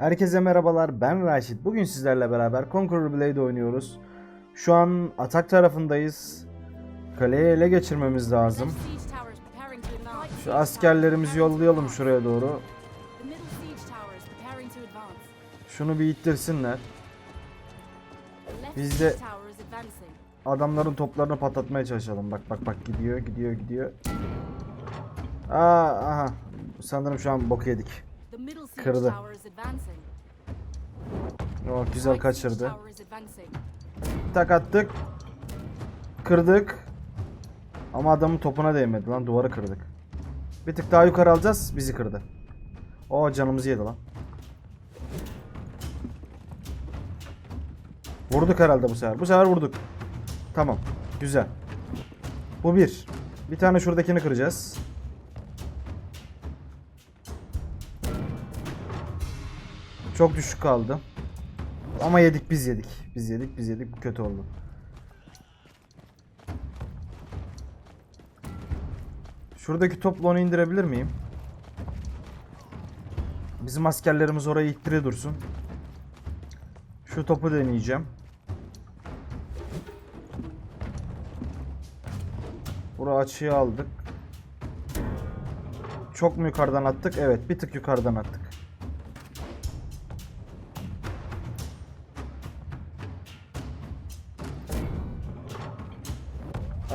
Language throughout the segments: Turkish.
Herkese merhabalar ben Raşit. Bugün sizlerle beraber Conqueror Blade oynuyoruz. Şu an atak tarafındayız. Kaleyi ele geçirmemiz lazım. Şu askerlerimizi yollayalım şuraya doğru. Şunu bir ittirsinler. Biz de adamların toplarını patlatmaya çalışalım. Bak bak bak gidiyor gidiyor gidiyor. Aa aha. Sanırım şu an bok yedik. Kırdı. Oh, güzel kaçırdı. Tak attık. Kırdık. Ama adamın topuna değmedi lan duvarı kırdık. Bir tık daha yukarı alacağız bizi kırdı. O canımızı yedi lan. Vurduk herhalde bu sefer. Bu sefer vurduk. Tamam. Güzel. Bu bir. Bir tane şuradakini kıracağız. Çok düşük kaldı. Ama yedik biz yedik. Biz yedik biz yedik. Bu kötü oldu. Şuradaki topla onu indirebilir miyim? Bizim askerlerimiz orayı ittire dursun. Şu topu deneyeceğim. Bura açıyı aldık. Çok mu yukarıdan attık? Evet, bir tık yukarıdan attık.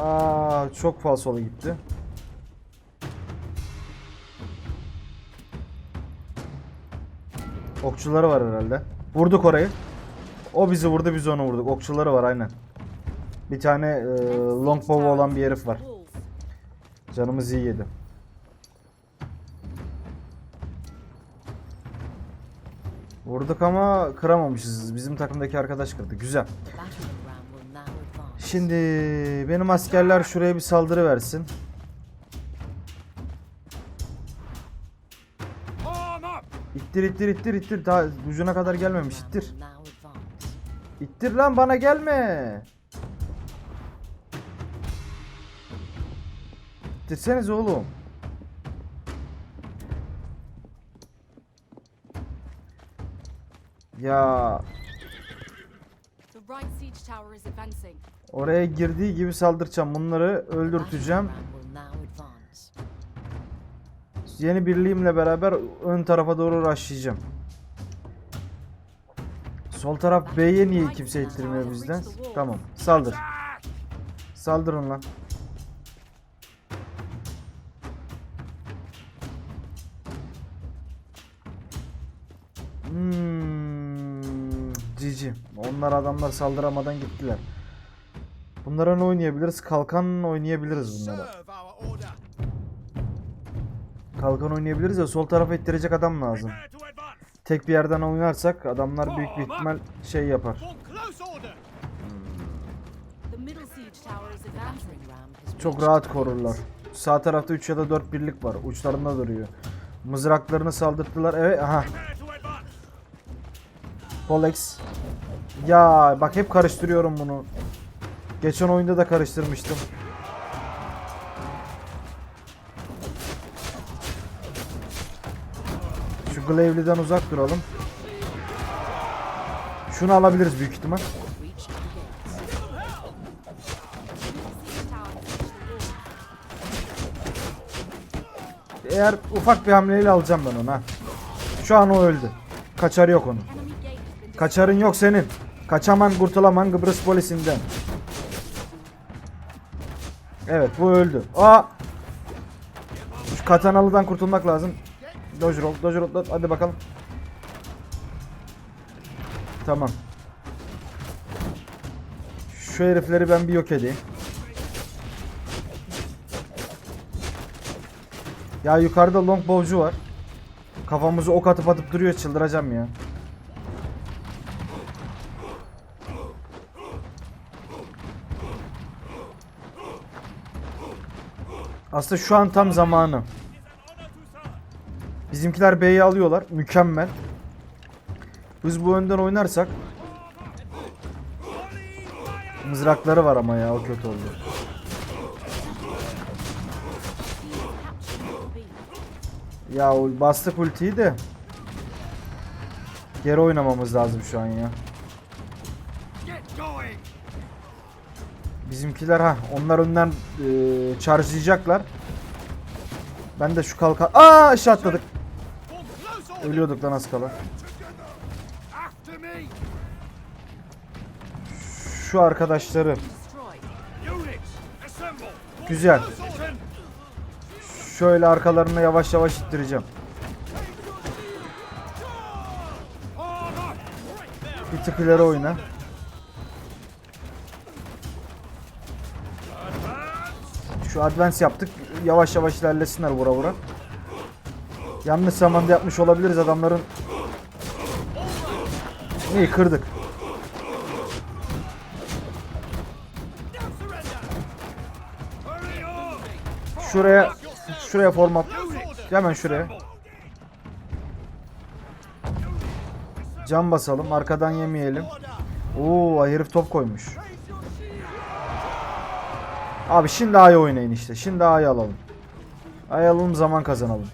Aa, çok falsolu gitti. Okçuları var herhalde. Vurduk orayı. O bizi vurdu, biz onu vurduk. Okçuları var aynen. Bir tane e, longbow olan bir herif var. Canımız iyi yedi. Vurduk ama kıramamışız. Bizim takımdaki arkadaş kırdı. Güzel. Şimdi benim askerler şuraya bir saldırı versin. İttir ittir ittir ittir. Daha ucuna kadar gelmemiş. İttir. İttir lan bana gelme. İttirseniz oğlum. Ya oraya girdiği gibi saldıracağım. Bunları öldürteceğim. Yeni birliğimle beraber ön tarafa doğru rushlayacağım. Sol taraf B'ye niye kimse ittirmiyor bizden? Tamam. Saldır. Saldırın lan. Hmm, cici. Onlar adamlar saldıramadan gittiler. Bunlara ne oynayabiliriz? Kalkan oynayabiliriz bunlara. Kalkan oynayabiliriz ya sol tarafa ittirecek adam lazım. Tek bir yerden oynarsak adamlar büyük bir ihtimal şey yapar. Çok rahat korurlar. Sağ tarafta 3 ya da 4 birlik var. Uçlarında duruyor. Mızraklarını saldırttılar. Evet aha. Polex. Ya bak hep karıştırıyorum bunu. Geçen oyunda da karıştırmıştım. Şu Glavely'den uzak duralım. Şunu alabiliriz büyük ihtimal. Eğer ufak bir hamleyle alacağım ben onu ha. Şu an o öldü. Kaçar yok onun. Kaçarın yok senin. Kaçaman kurtulaman Kıbrıs polisinden. Evet bu öldü. Aa! Şu katanalıdan kurtulmak lazım. Dodge roll, dodge roll, hadi bakalım. Tamam. Şu herifleri ben bir yok edeyim. Ya yukarıda longbowcu var. Kafamızı ok atıp atıp duruyor çıldıracağım ya. Aslında şu an tam zamanı. Bizimkiler B'yi alıyorlar. Mükemmel. Biz bu önden oynarsak Mızrakları var ama ya o kötü oldu. Ya bastık ultiyi de Geri oynamamız lazım şu an ya. Bizimkiler ha onlar önden e, charge'layacaklar. Ben de şu kalka... Aa aşağı atladık. Ölüyorduk lan az kala. Şu arkadaşları Güzel. şöyle arkalarına yavaş yavaş ittireceğim. Bir tık ileri oyna. Şu advance yaptık. Yavaş yavaş ilerlesinler vura vura. Yanlış zamanda yapmış olabiliriz adamların. İyi kırdık. Şuraya şuraya format. Hemen şuraya. Cam basalım. Arkadan yemeyelim. Oo herif top koymuş. Abi şimdi A'ya oynayın işte. Şimdi A'yı alalım. A'yı alalım zaman kazanalım.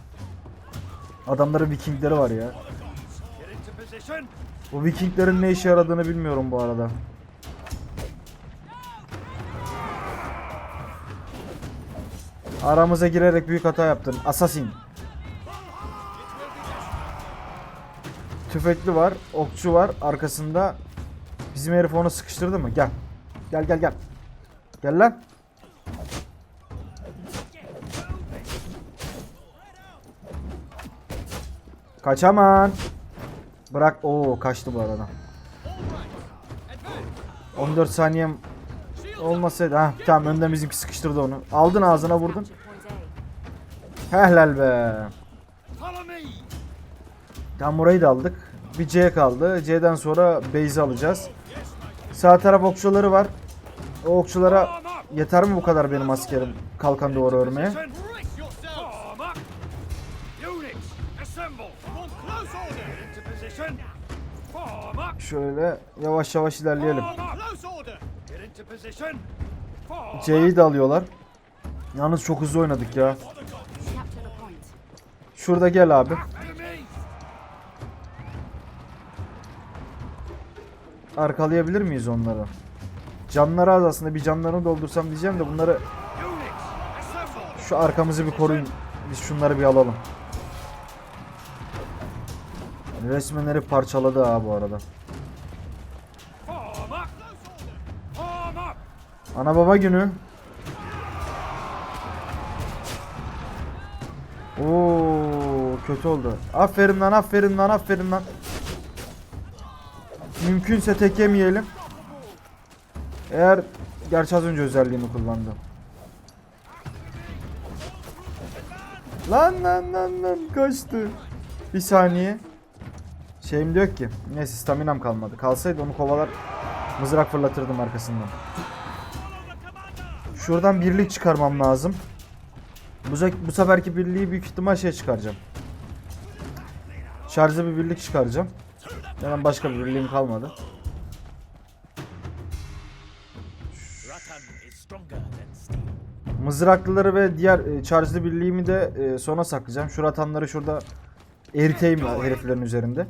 Adamların vikingleri var ya. Bu vikinglerin ne işe yaradığını bilmiyorum bu arada. Aramıza girerek büyük hata yaptın. Assassin. Tüfekli var, okçu var arkasında. Bizim herif onu sıkıştırdı mı? Gel. Gel gel gel. Gel lan. Kaçaman. Bırak. Oo kaçtı bu arada. 14 saniyem olmasaydı. Ha tamam önden bizimki sıkıştırdı onu. Aldın ağzına vurdun. Helal be. Tam burayı da aldık. Bir C kaldı. C'den sonra base'i alacağız. Sağ taraf okçuları var. O okçulara yeter mi bu kadar benim askerim kalkan duvarı örmeye? Şöyle yavaş yavaş ilerleyelim. C'yi de alıyorlar. Yalnız çok hızlı oynadık ya. Şurada gel abi. Arkalayabilir miyiz onları? Canları az aslında bir canlarını doldursam diyeceğim de bunları şu arkamızı bir koruyun. Biz şunları bir alalım. Resmen herif parçaladı ha bu arada. Ana baba günü. Oo kötü oldu. Aferin lan aferin lan aferin lan. Mümkünse tek yemeyelim. Eğer gerçi az önce özelliğimi kullandım. Lan lan lan lan kaçtı. Bir saniye. Şeyim diyor ki. Neyse staminam kalmadı. Kalsaydı onu kovalar mızrak fırlatırdım arkasından. Şuradan birlik çıkarmam lazım. Bu, bu seferki birliği büyük ihtimal şey çıkaracağım. Şarjlı bir birlik çıkaracağım. Hemen başka bir birliğim kalmadı. Mızraklıları ve diğer e, şarjlı birliğimi de e, sona saklayacağım. Şu ratanları şurada eriteyim heriflerin üzerinde.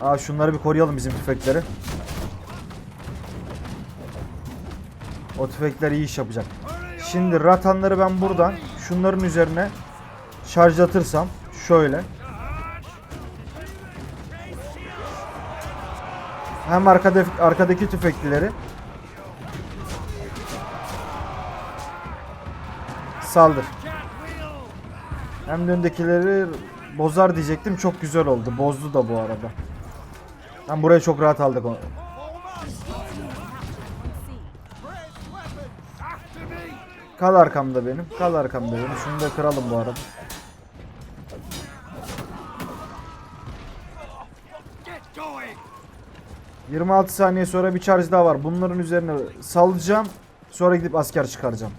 Aa şunları bir koruyalım bizim tüfekleri. O tüfekler iyi iş yapacak. Şimdi ratanları ben buradan şunların üzerine şarjlatırsam şöyle. Hem arkada arkadaki tüfeklileri saldır. Hem de öndekileri bozar diyecektim. Çok güzel oldu. Bozdu da bu arada. Hem burayı çok rahat aldık. o- After me! Kal arkamda benim. Kal arkamda benim. Şunu da kıralım bu arada. Get going! 26 saniye sonra bir charge daha var. Bunların üzerine salacağım. Sonra gidip asker çıkaracağım.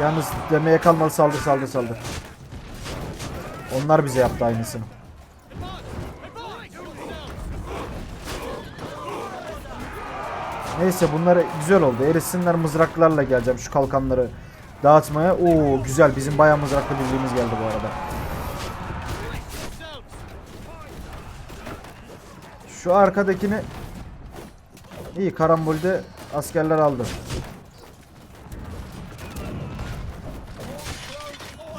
Yalnız demeye kalmadı saldır saldır saldır. Onlar bize yaptı aynısını. Neyse bunlar güzel oldu. Erisinler mızraklarla geleceğim şu kalkanları dağıtmaya. Oo güzel bizim bayağı mızraklı birliğimiz geldi bu arada. Şu arkadakini iyi karambolde askerler aldı.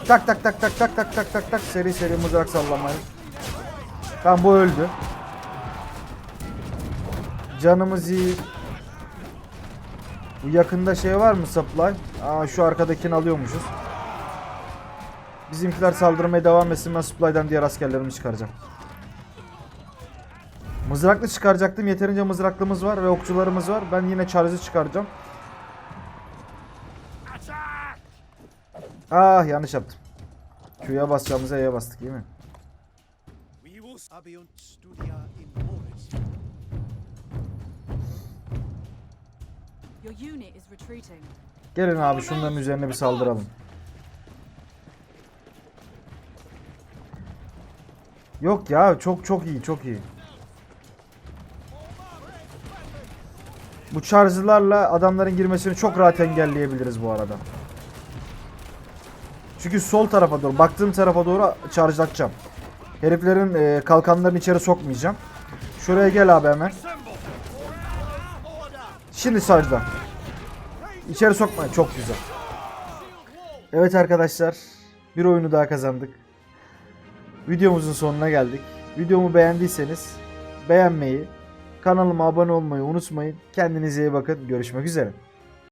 Tak tak tak tak tak tak tak tak tak seri seri mızrak sallamayı. Tamam bu öldü. Canımız iyi. Bu yakında şey var mı supply? Aa şu arkadakini alıyormuşuz. Bizimkiler saldırmaya devam etsin ben supply'dan diğer askerlerimi çıkaracağım. Mızraklı çıkaracaktım. Yeterince mızraklımız var ve okçularımız var. Ben yine charge'ı çıkaracağım. Ah yanlış yaptım. Q'ya basacağımıza E'ye bastık değil mi? Gelin abi şunların üzerine bir saldıralım. Yok ya çok çok iyi çok iyi. Bu charge'larla adamların girmesini çok rahat engelleyebiliriz bu arada. Çünkü sol tarafa doğru baktığım tarafa doğru charge'latacağım. Heriflerin e, kalkanlarını içeri sokmayacağım. Şuraya gel abi hemen. Şimdi charge'la. İçeri sokma. Çok güzel. Evet arkadaşlar. Bir oyunu daha kazandık. Videomuzun sonuna geldik. Videomu beğendiyseniz beğenmeyi, kanalıma abone olmayı unutmayın. Kendinize iyi bakın. Görüşmek üzere.